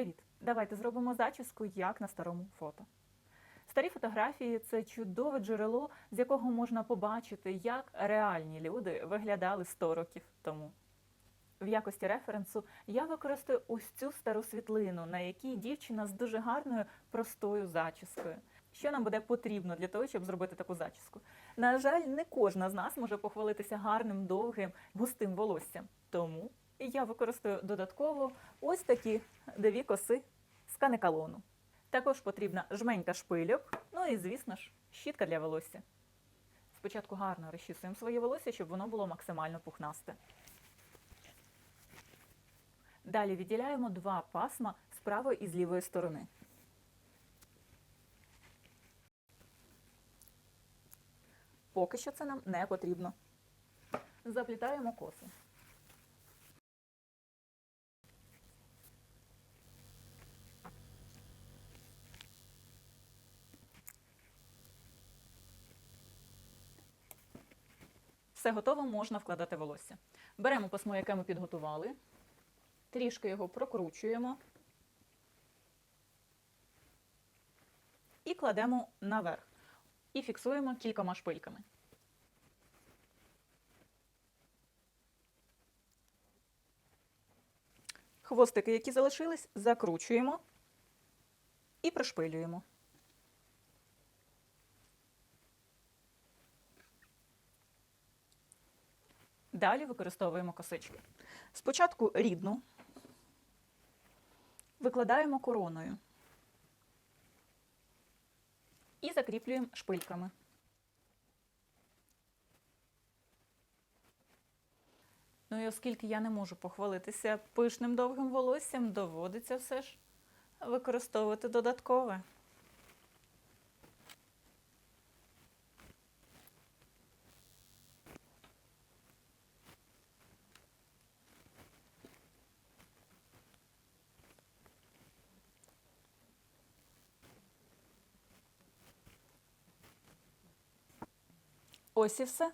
Привіт! Давайте зробимо зачіску, як на старому фото. Старі фотографії це чудове джерело, з якого можна побачити, як реальні люди виглядали 100 років тому. В якості референсу я використаю ось цю стару світлину, на якій дівчина з дуже гарною простою зачіскою. Що нам буде потрібно для того, щоб зробити таку зачіску? На жаль, не кожна з нас може похвалитися гарним, довгим, густим волоссям. Тому я використаю додатково ось такі дві коси з канекалону. Також потрібна жменька шпильок, ну і, звісно ж, щітка для волосся. Спочатку гарно розчісуємо своє волосся, щоб воно було максимально пухнасте. Далі відділяємо два пасма з правої і з лівої сторони. Поки що це нам не потрібно. Заплітаємо коси. Все готово, можна вкладати волосся. Беремо пасмо, яке ми підготували, трішки його прокручуємо і кладемо наверх. І фіксуємо кількома шпильками. Хвостики, які залишились, закручуємо і пришпилюємо. Далі використовуємо косички. Спочатку рідну викладаємо короною і закріплюємо шпильками. Ну і оскільки я не можу похвалитися пишним довгим волоссям, доводиться все ж використовувати додаткове. Ось і все.